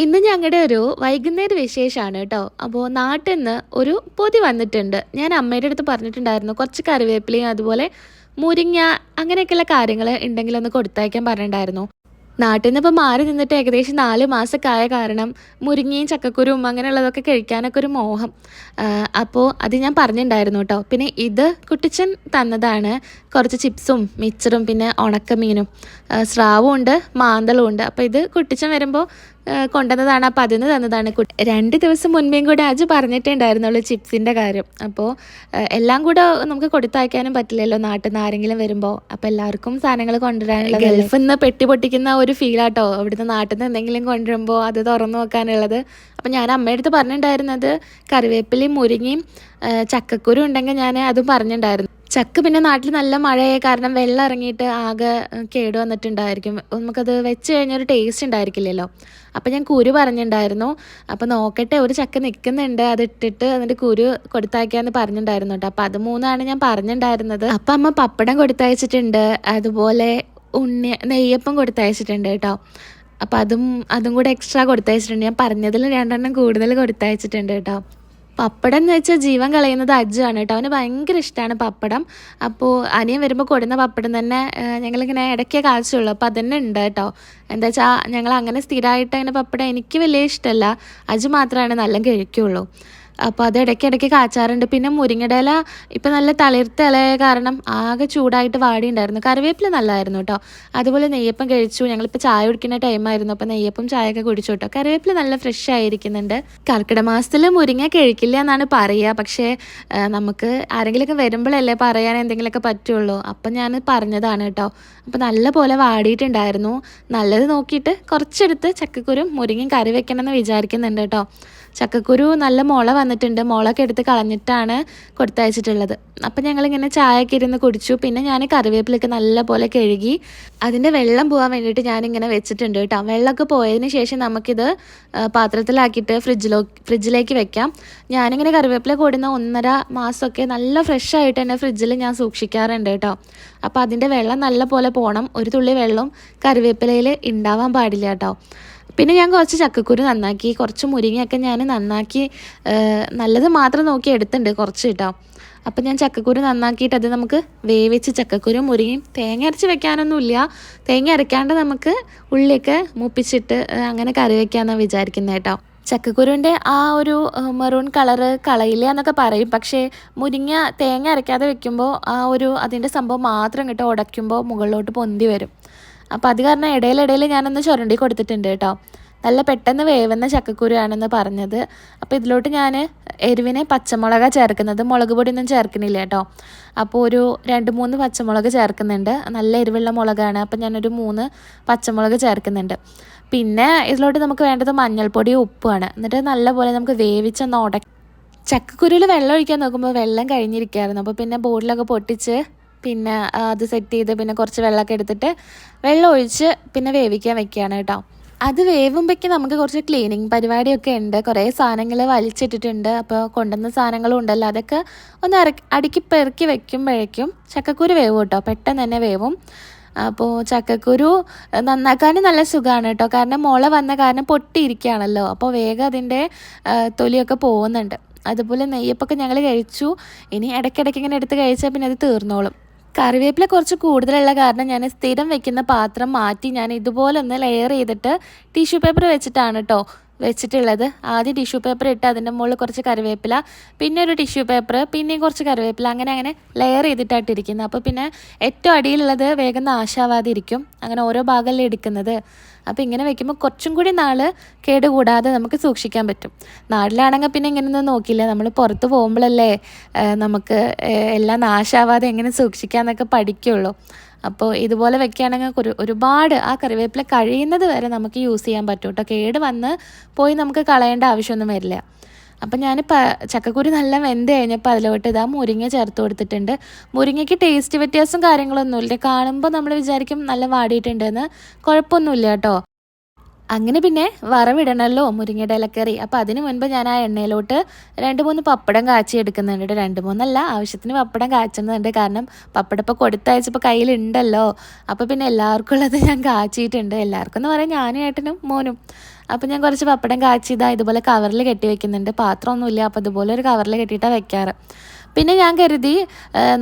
ഇന്ന് ഞങ്ങളുടെ ഒരു വൈകുന്നേര വിശേഷമാണ് കേട്ടോ അപ്പോൾ നാട്ടിൽ നിന്ന് ഒരു പൊതി വന്നിട്ടുണ്ട്. ഞാൻ അമ്മയുടെ അടുത്ത് പറഞ്ഞിട്ടുണ്ടായിരുന്നു. കുറച്ച് കറിവേപ്പിലയും അതുപോലെ മുരിങ്ങ അങ്ങനെയൊക്കെയുള്ള കാര്യങ്ങൾ ഉണ്ടെങ്കിൽ ഒന്ന് കൊടുത്തയക്കാൻ പറഞ്ഞിട്ടുണ്ടായിരുന്നു. നാട്ടിൽ നിന്ന് ഇപ്പോൾ മാറി നിന്നിട്ട് ഏകദേശം നാല് മാസമൊക്കെ ആയ കാരണം മുരിങ്ങയും ചക്കക്കുരുവും അങ്ങനെയുള്ളതൊക്കെ കഴിക്കാനൊക്കെ ഒരു മോഹം. അപ്പോൾ അത് ഞാൻ പറഞ്ഞിട്ടുണ്ടായിരുന്നു കേട്ടോ പിന്നെ ഇത് കുട്ടിച്ചൻ തന്നതാണ്. കുറച്ച് ചിപ്സും മിച്ചറും പിന്നെ ഉണക്കമീനും സ്രാവും ഉണ്ട് മാന്തളും ഉണ്ട്. അപ്പോൾ ഇത് കുട്ടിച്ചൻ വരുമ്പോൾ കൊണ്ടുവന്നതാണ്. അപ്പോൾ അതിന് തന്നതാണ് രണ്ട് ദിവസം മുൻപേയും കൂടെ അജ് പറഞ്ഞിട്ടുണ്ടായിരുന്നുള്ളൂ ചിപ്സിന്റെ കാര്യം. അപ്പോൾ എല്ലാം കൂടെ നമുക്ക് കൊടുത്തയക്കാനും പറ്റില്ലല്ലോ നാട്ടിൽ നിന്ന് ആരെങ്കിലും വരുമ്പോൾ അപ്പോൾ എല്ലാവർക്കും സാധനങ്ങൾ കൊണ്ടുവരാനുള്ളത് ഗൾഫിൽ നിന്ന് പെട്ടി പൊട്ടിക്കുന്ന ഒരു ഫീലാട്ടോ അവിടുന്ന് നാട്ടിൽ നിന്ന് എന്തെങ്കിലും കൊണ്ടുവരുമ്പോൾ അത് തുറന്നു നോക്കാനുള്ളത്. അപ്പം ഞാൻ അമ്മയുടെ അടുത്ത് പറഞ്ഞിട്ടുണ്ടായിരുന്നത് കറിവേപ്പിലയും മുരിങ്ങയും ചക്കക്കുരു ഉണ്ടെങ്കിൽ ഞാൻ അതും പറഞ്ഞിട്ടുണ്ടായിരുന്നു. ചക്ക പിന്നെ നാട്ടിൽ നല്ല മഴയായ കാരണം വെള്ളം ഇറങ്ങിയിട്ട് ആകെ കേട് വന്നിട്ടുണ്ടായിരിക്കും. നമുക്കത് വെച്ച് കഴിഞ്ഞൊരു ടേസ്റ്റ് ഉണ്ടായിരിക്കില്ലല്ലോ. അപ്പം ഞാൻ കുരു പറഞ്ഞിട്ടുണ്ടായിരുന്നു അപ്പം നോക്കട്ടെ ഒരു ചക്ക നിൽക്കുന്നുണ്ട് അത് ഇട്ടിട്ട് അതിന്റെ കുരു കൊടുത്തയക്കാന്ന് പറഞ്ഞിട്ടുണ്ടായിരുന്നു കേട്ടോ. അപ്പം അത് മൂന്നാണ് ഞാൻ പറഞ്ഞിട്ടുണ്ടായിരുന്നത് അപ്പം അമ്മ പപ്പടം കൊടുത്തയച്ചിട്ടുണ്ട് അതുപോലെ ഉണ്ണി നെയ്യപ്പം കൊടുത്തയച്ചിട്ടുണ്ട് കേട്ടോ. അപ്പം അതും അതും കൂടെ എക്സ്ട്രാ കൊടുത്തയച്ചിട്ടുണ്ട്. ഞാൻ പറഞ്ഞതിൽ രണ്ടെണ്ണം കൂടുതൽ കൊടുത്തയച്ചിട്ടുണ്ട് കേട്ടോ. പപ്പടം എന്ന് വെച്ചാൽ ജീവൻ കളയുന്നത് അജ്ജാണ് കേട്ടോ. അവന് ഭയങ്കര ഇഷ്ടമാണ് പപ്പടം. അപ്പോൾ അനിയൻ വരുമ്പോൾ കൊടുന്ന പപ്പടം തന്നെ ഞങ്ങളിങ്ങനെ ഇടയ്ക്കേ കാഴ്ചയുള്ളൂ അപ്പോൾ അതന്നെ ഉണ്ട് കേട്ടോ. എന്താ വെച്ചാൽ ഞങ്ങൾ അങ്ങനെ സ്ഥിരമായിട്ട് അങ്ങനെ പപ്പടം എനിക്ക് വലിയ ഇഷ്ടമല്ല അജ് മാത്രമാണ് നല്ല കഴിക്കുള്ളൂ. അപ്പോൾ അത് ഇടയ്ക്കിടയ്ക്ക് കാച്ചാറുണ്ട്. പിന്നെ മുരിങ്ങടയില ഇപ്പം നല്ല തളിർത്ത ഇലയായ കാരണം ആകെ ചൂടായിട്ട് വാടിയുണ്ടായിരുന്നു. കറിവേപ്പില നല്ലതായിരുന്നു കേട്ടോ അതുപോലെ നെയ്യപ്പം കഴിച്ചു. ഞങ്ങളിപ്പോൾ ചായ കുടിക്കുന്ന ടൈമായിരുന്നു അപ്പോൾ നെയ്യപ്പം ചായയൊക്കെ കുടിച്ചു കേട്ടോ കറിവേപ്പില നല്ല ഫ്രഷ് ആയിരിക്കുന്നുണ്ട്. കർക്കിടക മാസത്തിൽ മുരിങ്ങ കഴിക്കില്ല എന്നാണ് പറയുക പക്ഷേ നമുക്ക് ആരെങ്കിലുമൊക്കെ വരുമ്പോഴല്ലേ പറയാൻ എന്തെങ്കിലുമൊക്കെ പറ്റുള്ളൂ. അപ്പം ഞാൻ പറഞ്ഞതാണ് കേട്ടോ അപ്പോൾ നല്ല പോലെ വാടിയിട്ടുണ്ടായിരുന്നു. നല്ലത് നോക്കിയിട്ട് കുറച്ചെടുത്ത് ചക്കക്കുരും മുരിങ്ങയും കറി വെക്കണമെന്ന് വിചാരിക്കുന്നുണ്ട് കേട്ടോ ചക്കക്കുരു നല്ല മുള വന്നിട്ടുണ്ട്. മോളൊക്കെ എടുത്ത് കളഞ്ഞിട്ടാണ് കൊടുത്തയച്ചിട്ടുള്ളത്. അപ്പം ഞങ്ങളിങ്ങനെ ചായയൊക്കെ ഇരുന്ന് കുടിച്ചു. പിന്നെ ഞാൻ കറിവേപ്പിലൊക്കെ നല്ല പോലെ കഴുകി അതിന്റെ വെള്ളം പോകാൻ വേണ്ടിയിട്ട് ഞാനിങ്ങനെ വെച്ചിട്ടുണ്ട് കേട്ടോ. വെള്ളമൊക്കെ പോയതിന് ശേഷം നമുക്കിത് പാത്രത്തിലാക്കിയിട്ട് ഫ്രിഡ്ജിലോ ഫ്രിഡ്ജിലേക്ക് വെക്കാം. ഞാനിങ്ങനെ കറിവേപ്പില കൂടുന്ന ഒന്നര മാസമൊക്കെ നല്ല ഫ്രഷ് ആയിട്ട് തന്നെ ഫ്രിഡ്ജിൽ ഞാൻ സൂക്ഷിക്കാറുണ്ട് കേട്ടോ. അപ്പോൾ അതിന്റെ വെള്ളം നല്ല പോലെ പോകണം ഒരു തുള്ളി വെള്ളം കറിവേപ്പിലയിൽ ഉണ്ടാവാൻ പാടില്ല കേട്ടോ. പിന്നെ ഞാൻ കുറച്ച് ചക്കക്കുരു നന്നാക്കി കുറച്ച് മുരിങ്ങയൊക്കെ ഞാൻ നന്നാക്കി നല്ലത് മാത്രം നോക്കി എടുത്തിട്ടുണ്ട് കുറച്ച് കേട്ടോ. അപ്പം ഞാൻ ചക്കക്കുരു നന്നാക്കിയിട്ട് അത് നമുക്ക് വേവിച്ച് ചക്കക്കുരു മുരിങ്ങയും തേങ്ങ അരച്ച് വെക്കാനൊന്നുമില്ല തേങ്ങ അരയ്ക്കാണ്ട് നമുക്ക് ഉള്ളിയൊക്കെ മുപ്പിച്ചിട്ട് അങ്ങനെ കറി വെക്കാമെന്നാണ് വിചാരിക്കുന്നത് കേട്ടോ. ചക്കക്കുരുവിന്റെ ആ ഒരു മെറൂൺ കളറ് കളയില്ല എന്നൊക്കെ പറയും. പക്ഷേ മുരിങ്ങ തേങ്ങ അരയ്ക്കാതെ വെക്കുമ്പോൾ ആ ഒരു അതിന്റെ സംഭവം മാത്രം കിട്ടും ഉടയ്ക്കുമ്പോൾ മുകളിലോട്ട് പൊന്തി വരും. അപ്പോൾ അത് കാരണം ഇടയിലിടയിൽ ഞാനൊന്ന് ചുരണ്ടി കൊടുത്തിട്ടുണ്ട് കേട്ടോ. നല്ല പെട്ടെന്ന് വേവുന്ന ചക്കക്കുരുവാണെന്ന് പറഞ്ഞത്. അപ്പോൾ ഇതിലോട്ട് ഞാൻ എരിവിന് പച്ചമുളക ചേർക്കുന്നത്. മുളക് പൊടിയൊന്നും ചേർക്കുന്നില്ല കേട്ടോ. അപ്പോൾ ഒരു രണ്ട് മൂന്ന് പച്ചമുളക് ചേർക്കുന്നുണ്ട്. നല്ല എരിവുള്ള മുളകാണ്. അപ്പോൾ ഞാനൊരു മൂന്ന് പച്ചമുളക് ചേർക്കുന്നുണ്ട്. പിന്നെ ഇതിലോട്ട് നമുക്ക് വേണ്ടത് മഞ്ഞൾപ്പൊടി ഉപ്പുമാണ് എന്നിട്ട് നല്ലപോലെ നമുക്ക് വേവിച്ചൊന്ന് ഉട ചക്കക്കുരുവിൽ വെള്ളം ഒഴിക്കാൻ നോക്കുമ്പോൾ വെള്ളം കഴിഞ്ഞിരിക്കുകയായിരുന്നു അപ്പോൾ പിന്നെ ബോർഡിലൊക്കെ പൊട്ടിച്ച് പിന്നെ അത് സെറ്റ് ചെയ്ത് പിന്നെ കുറച്ച് വെള്ളമൊക്കെ എടുത്തിട്ട് വെള്ളം ഒഴിച്ച് പിന്നെ വേവിക്കാൻ വെക്കുകയാണ് കേട്ടോ. അത് വേവുമ്പോഴേക്ക് നമുക്ക് കുറച്ച് ക്ലീനിങ് പരിപാടിയൊക്കെ ഉണ്ട്. കുറേ സാധനങ്ങൾ വലിച്ചിട്ടിട്ടുണ്ട്. അപ്പോൾ കൊണ്ടുവന്ന സാധനങ്ങളും ഉണ്ടല്ലോ. അതൊക്കെ ഒന്ന് ഇറക്കി അടുക്കി പെറുക്കി വെക്കുമ്പോഴേക്കും ചക്കക്കുരു വേവും കേട്ടോ പെട്ടെന്ന് തന്നെ വേവും. അപ്പോൾ ചക്കക്കുരു നന്നാക്കാനും നല്ല സുഖമാണ് കേട്ടോ കാരണം മുള വന്ന കാരണം പൊട്ടിയിരിക്കുകയാണല്ലോ. അപ്പോൾ വേഗം അതിന്റെ തൊലിയൊക്കെ പോകുന്നുണ്ട് അതുപോലെ നെയ്യപ്പൊക്കെ ഞങ്ങൾ കഴിച്ചു. ഇനി ഇടയ്ക്കിടയ്ക്ക് ഇങ്ങനെ എടുത്ത് കഴിച്ചാൽ പിന്നെ അത് തീർന്നോളും. കറിവേപ്പില കുറച്ച് കൂടുതലുള്ള കാരണം ഞാൻ സ്ഥിരം വെക്കുന്ന പാത്രം മാറ്റി ഞാൻ ഇതുപോലെ ഒന്ന് ലെയർ ചെയ്തിട്ട് ടിഷ്യൂ പേപ്പർ വെച്ചിട്ടാണ് കേട്ടോ വെച്ചിട്ടുള്ളത്. ആദ്യം ടിഷ്യൂ പേപ്പർ ഇട്ട് അതിന്റെ മുകളിൽ കുറച്ച് കറിവേപ്പില പിന്നെ ഒരു ടിഷ്യൂ പേപ്പർ പിന്നെയും കുറച്ച് കറിവേപ്പില അങ്ങനെ അങ്ങനെ ലെയർ ചെയ്തിട്ടായിട്ട് ഇരിക്കുന്നത് അപ്പോൾ പിന്നെ ഏറ്റവും അടിയിലുള്ളത് വേഗം നാശാവാതിരിക്കും. അങ്ങനെ ഓരോ ഭാഗമല്ലേ എടുക്കുന്നത്. അപ്പോൾ ഇങ്ങനെ വെക്കുമ്പോൾ കുറച്ചും കൂടി നാൾ കേടുകൂടാതെ നമുക്ക് സൂക്ഷിക്കാൻ പറ്റും. നാട്ടിലാണെങ്കിൽ പിന്നെ ഇങ്ങനെയൊന്നും നോക്കില്ല. നമ്മൾ പുറത്ത് പോകുമ്പോഴല്ലേ നമുക്ക് എല്ലാം നാശാവാതെ എങ്ങനെ സൂക്ഷിക്കാമെന്നൊക്കെ പഠിക്കുള്ളൂ. അപ്പോൾ ഇതുപോലെ വെക്കുകയാണെങ്കിൽ ഒരു ഒരുപാട് ആ കറിവേപ്പില കഴിയുന്നത് വരെ നമുക്ക് യൂസ് ചെയ്യാൻ പറ്റും കേട്ടോ കേട് വന്ന് പോയി നമുക്ക് കളയേണ്ട ആവശ്യമൊന്നും വരില്ല. അപ്പം ഞാൻ ചക്കക്കുരു നല്ല വെന്ത് കഴിഞ്ഞപ്പോൾ അതിലോട്ട് ഇതാ മുരിങ്ങ ചേർത്ത് കൊടുത്തിട്ടുണ്ട്. മുരിങ്ങയ്ക്ക് ടേസ്റ്റ് വ്യത്യാസം കാര്യങ്ങളൊന്നുമില്ല. കാണുമ്പോൾ നമ്മൾ വിചാരിക്കും നല്ല വാടിയിട്ടുണ്ടെന്ന്. കുഴപ്പമൊന്നുമില്ല കേട്ടോ അങ്ങനെ പിന്നെ വറവിടണമല്ലോ മുരിങ്ങയുടെ ഇലക്കറി. അപ്പോൾ അതിന് മുൻപ് ഞാൻ ആ എണ്ണയിലോട്ട് രണ്ട് മൂന്ന് പപ്പടം കാച്ചി എടുക്കുന്നുണ്ട്. രണ്ട് മൂന്നല്ല ആവശ്യത്തിന് പപ്പടം കാച്ചുന്നുണ്ട്. കാരണം പപ്പടം ഇപ്പോൾ കൊടുത്തയച്ചപ്പോൾ കയ്യിലുണ്ടല്ലോ. അപ്പോൾ പിന്നെ എല്ലാവർക്കും ഉള്ളത് ഞാൻ കാച്ചിയിട്ടുണ്ട്. എല്ലാവർക്കും എന്ന് പറയാൻ ഞാനും ഏട്ടനും മോനും. അപ്പോൾ ഞാൻ കുറച്ച് പപ്പടം കാച്ചി ഇതാ ഇതുപോലെ കവറിൽ കെട്ടി വെക്കുന്നുണ്ട്. പാത്രമൊന്നുമില്ല. അപ്പോൾ ഇതുപോലെ ഒരു കവറിൽ കെട്ടിയിട്ടാണ് വെക്കാറ്. പിന്നെ ഞാൻ കരുതി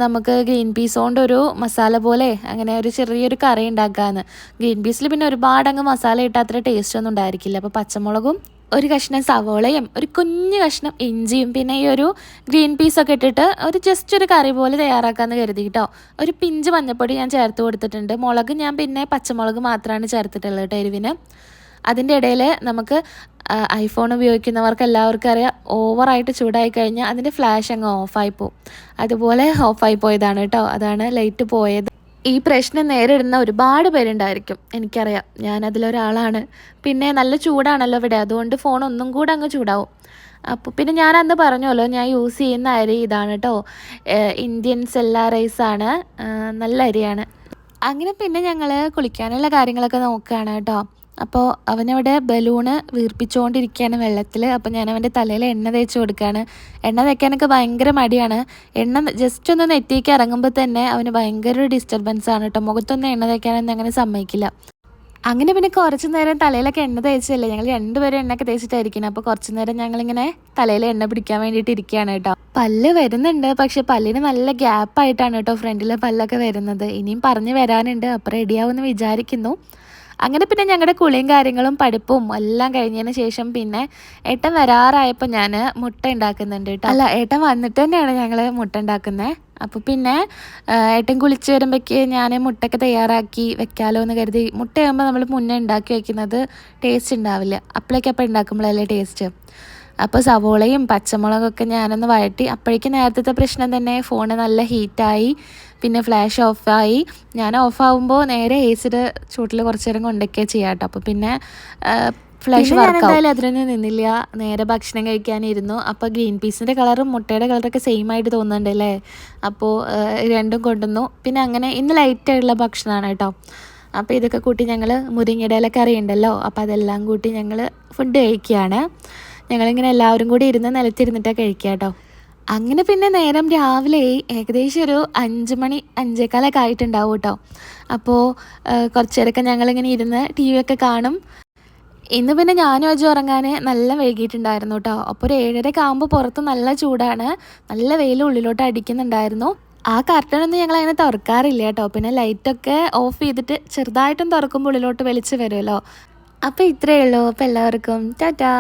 നമുക്ക് ഗ്രീൻ പീസ് കൊണ്ട് ഒരു മസാല പോലെ അങ്ങനെ ഒരു ചെറിയൊരു കറി ഉണ്ടാക്കാമെന്ന് ഗ്രീൻ പീസിൽ പിന്നെ ഒരുപാട് അങ്ങ് മസാല ഇട്ടാൽ അത്ര ടേസ്റ്റ് ഒന്നും ഉണ്ടായിരിക്കില്ല. അപ്പോൾ പച്ചമുളകും ഒരു കഷ്ണം സവോളയും ഒരു കുഞ്ഞു കഷ്ണം ഇഞ്ചിയും പിന്നെ ഈ ഒരു ഗ്രീൻ പീസൊക്കെ ഇട്ടിട്ട് ഒരു ജസ്റ്റ് ഒരു കറി പോലെ തയ്യാറാക്കാമെന്ന് കരുതി കേട്ടോ ഒരു പിഞ്ച് മഞ്ഞപ്പൊടി ഞാൻ ചേർത്ത് കൊടുത്തിട്ടുണ്ട്. മുളക് ഞാൻ പിന്നെ പച്ചമുളക് മാത്രമാണ് ചേർത്തിട്ടുള്ളത് കേട്ടോ എരിവിന്. അതിന്റെ ഇടയിൽ നമുക്ക് ഐഫോൺ ഉപയോഗിക്കുന്നവർക്ക് എല്ലാവർക്കും അറിയാം ഓവറായിട്ട് ചൂടായി കഴിഞ്ഞാൽ അതിന്റെ ഫ്ലാഷ് അങ്ങ് ഓഫായി പോവും. അതുപോലെ ഓഫായി പോയതാണ് കേട്ടോ. അതാണ് ലൈറ്റ് പോയത്. ഈ പ്രശ്നം നേരിടുന്ന ഒരുപാട് പേരുണ്ടായിരിക്കും എനിക്കറിയാം. ഞാൻ അതിലൊരാളാണ്. പിന്നെ നല്ല ചൂടാണല്ലോ ഇവിടെ അതുകൊണ്ട് ഫോൺ ഒന്നും കൂടെ അങ്ങ് ചൂടാവും. അപ്പോൾ പിന്നെ ഞാൻ അന്ന് പറഞ്ഞല്ലോ ഞാൻ യൂസ് ചെയ്യുന്ന അരി ഇതാണ് കേട്ടോ. ഇന്ത്യൻ സെല്ല റൈസാണ് നല്ല അരിയാണ്. അങ്ങനെ പിന്നെ ഞങ്ങൾ കുളിക്കാനുള്ള കാര്യങ്ങളൊക്കെ നോക്കുകയാണ് കേട്ടോ. അപ്പോൾ അവനവിടെ ബലൂണ് വീർപ്പിച്ചുകൊണ്ടിരിക്കുകയാണ് വെള്ളത്തിൽ അപ്പോൾ ഞാൻ അവന്റെ തലയിൽ എണ്ണ തേച്ച് കൊടുക്കുകയാണ് എണ്ണ തേക്കാനൊക്കെ ഭയങ്കര മടിയാണ്. എണ്ണ ജസ്റ്റ് ഒന്ന് നെറ്റിക്ക് ഇറങ്ങുമ്പോൾ തന്നെ അവന് ഭയങ്കര ഒരു ഡിസ്റ്റർബൻസ് ആണ് കേട്ടോ മുഖത്തൊന്നും എണ്ണ തേക്കാനൊന്നും അങ്ങനെ സമ്മതിക്കില്ല. അങ്ങനെ പിന്നെ കുറച്ച് നേരം തലയിലൊക്കെ എണ്ണ തേച്ചല്ലേ ഞങ്ങൾ രണ്ടുപേരും എണ്ണയൊക്കെ തേച്ചിട്ടായിരിക്കണം. അപ്പോൾ കുറച്ച് നേരം ഞങ്ങളിങ്ങനെ തലയിൽ എണ്ണ പിടിക്കാൻ വേണ്ടിയിട്ട് ഇരിക്കുകയാണ് കേട്ടോ പല്ല് വരുന്നുണ്ട്. പക്ഷെ പല്ലിന് നല്ല ഗ്യാപ്പായിട്ടാണ് കേട്ടോ ഫ്രണ്ടിലെ പല്ലൊക്കെ വരുന്നത്. ഇനിയും പറഞ്ഞു വരാനുണ്ട്. അപ്പോൾ റെഡിയാവുമെന്ന് വിചാരിക്കുന്നു. അങ്ങനെ പിന്നെ ഞങ്ങളുടെ കുളിയും കാര്യങ്ങളും പഠിപ്പും എല്ലാം കഴിഞ്ഞതിന് ശേഷം പിന്നെ ഏട്ടൻ വരാറായപ്പോൾ ഞാൻ മുട്ട ഉണ്ടാക്കുന്നുണ്ട് കേട്ടോ അല്ല ഏട്ടൻ വന്നിട്ട് തന്നെയാണ് ഞങ്ങൾ മുട്ട ഉണ്ടാക്കുന്നത് അപ്പോൾ പിന്നെ ഏട്ടൻ കുളിച്ച് വരുമ്പോഴേക്ക് ഞാൻ മുട്ടയൊക്കെ തയ്യാറാക്കി വെക്കാലോ എന്ന് കരുതി മുട്ടയാകുമ്പോൾ നമ്മൾ മുന്നേ ഉണ്ടാക്കി വയ്ക്കുന്നത് ടേസ്റ്റ് ഉണ്ടാവില്ല അപ്പോഴേക്കപ്പം ഉണ്ടാക്കുമ്പോഴല്ലേ ടേസ്റ്റ് അപ്പോൾ സവോളയും പച്ചമുളകൊക്കെ ഞാനൊന്ന് വഴട്ടി അപ്പോഴേക്കും നേരത്തെ പ്രശ്നം തന്നെ ഫോൺ നല്ല ഹീറ്റായി പിന്നെ ഫ്ലാഷ് ഓഫായി ഞാൻ ഓഫാവുമ്പോൾ നേരെ ഏസിഡ് ചൂട്ടിൽ കുറച്ചു നേരം കൊണ്ടൊക്കെ ചെയ്യാം കേട്ടോ അപ്പോൾ പിന്നെ ഫ്ലാഷ് എന്തായാലും അതിനൊന്നും നിന്നില്ല. നേരെ ഭക്ഷണം കഴിക്കാനിരുന്നു. അപ്പോൾ ഗ്രീൻ പീസിന്റെ കളറും മുട്ടയുടെ കളറൊക്കെ സെയിം ആയിട്ട് തോന്നുന്നുണ്ട് അല്ലേ? അപ്പോൾ രണ്ടും കൊണ്ടുവന്നു. പിന്നെ അങ്ങനെ ഇന്ന് ലൈറ്റായിട്ടുള്ള ഭക്ഷണമാണ് കേട്ടോ അപ്പോൾ ഇതൊക്കെ കൂട്ടി ഞങ്ങൾ മുരിങ്ങയുടെ ഇല കറി ഉണ്ടല്ലോ അപ്പോൾ അതെല്ലാം കൂട്ടി ഞങ്ങൾ ഫുഡ് കഴിക്കുകയാണ്. ഞങ്ങളിങ്ങനെ എല്ലാവരും കൂടി ഇരുന്ന് നിലത്തിരുന്നിട്ടാണ് കഴിക്കുക കേട്ടോ. അങ്ങനെ പിന്നെ നേരം രാവിലെ ഏകദേശം ഒരു അഞ്ച് മണി അഞ്ചേക്കാലൊക്കെ ആയിട്ടുണ്ടാവും കേട്ടോ. അപ്പോൾ കുറച്ച് നേരമൊക്കെ ഞങ്ങളിങ്ങനെ ഇരുന്ന് ടി വി ഒക്കെ കാണും. ഇന്ന് പിന്നെ ഞാനും അജു ഉറങ്ങാൻ നല്ല വൈകിട്ടുണ്ടായിരുന്നു കേട്ടോ. അപ്പോൾ ഒരു ഏഴരയൊക്കെ ആകുമ്പോൾ പുറത്ത് നല്ല ചൂടാണ്. നല്ല വെയിൽ ഉള്ളിലോട്ട് അടിക്കുന്നുണ്ടായിരുന്നു. ആ കർട്ടനൊന്നും ഞങ്ങൾ അങ്ങനെ തുറക്കാറില്ല കേട്ടോ. പിന്നെ ലൈറ്റൊക്കെ ഓഫ് ചെയ്തിട്ട് ചെറുതായിട്ടും തുറക്കുമ്പോൾ ഉള്ളിലോട്ട് വെളിച്ച് വരുമല്ലോ. അപ്പോൾ ഇത്രയേ ഉള്ളൂ. അപ്പോൾ എല്ലാവർക്കും ടാറ്റാ.